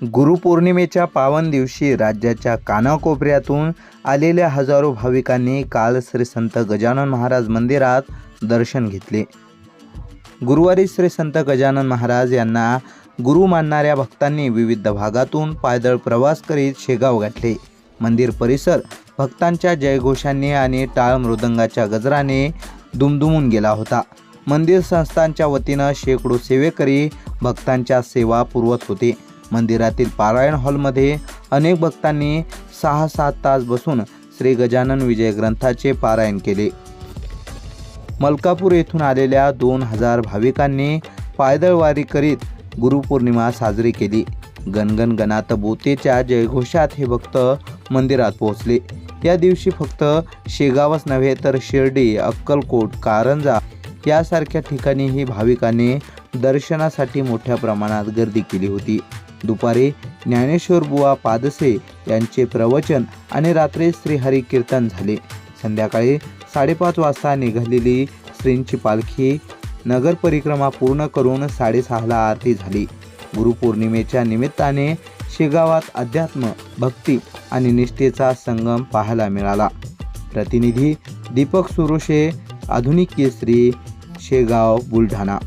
गुरुपौर्णिमेच्या पावन दिवशी राज्याच्या कानाकोपऱ्यातून आलेल्या हजारो भाविकांनी काल श्री संत गजानन महाराज मंदिरात दर्शन घेतले. गुरुवारी श्री संत गजानन महाराज यांना गुरु मानणाऱ्या भक्तांनी विविध भागातून पायदळ प्रवास करीत शेगाव गाठले मंदिर परिसर भक्तांच्या जयघोषांनी आणि टाळ मृदंगाच्या गजराने दुमदुमून गेला होता. मंदिर संस्थांच्या वतीनं शेकडो सेवेकरी भक्तांच्या सेवा पुरवत होते. मंदिरातील पारायण हॉलमध्ये अनेक भक्तांनी सहा सात तास बसून श्री गजानन विजय ग्रंथाचे पारायण केले. मलकापूर येथून आलेल्या दोन हजार भाविकांनी पायदळवारी करीत गुरुपौर्णिमा साजरी केली. गणगण गणात बोतेच्या जयघोषात हे भक्त मंदिरात पोहोचले. या दिवशी फक्त शेगावच नव्हे तर शिर्डी अक्कलकोट कारंजा यासारख्या ठिकाणीही भाविकांनी दर्शनासाठी मोठ्या प्रमाणात गर्दी केली होती. दुपारी ज्ञानेश्वर बुवा पादसे यांचे प्रवचन आणि रात्री श्रीहरी कीर्तन झाले. संध्याकाळी साडेपाच वाजता निघालेली श्रींची पालखी नगर परिक्रमा पूर्ण करून साडेसहाला आरती झाली. गुरुपौर्णिमेच्या निमित्ताने शेगावात अध्यात्म भक्ती आणि निष्ठेचा संगम पाहायला मिळाला. प्रतिनिधी दीपक सुरोशे आधुनिक केसरी शेगाव बुलढाणा.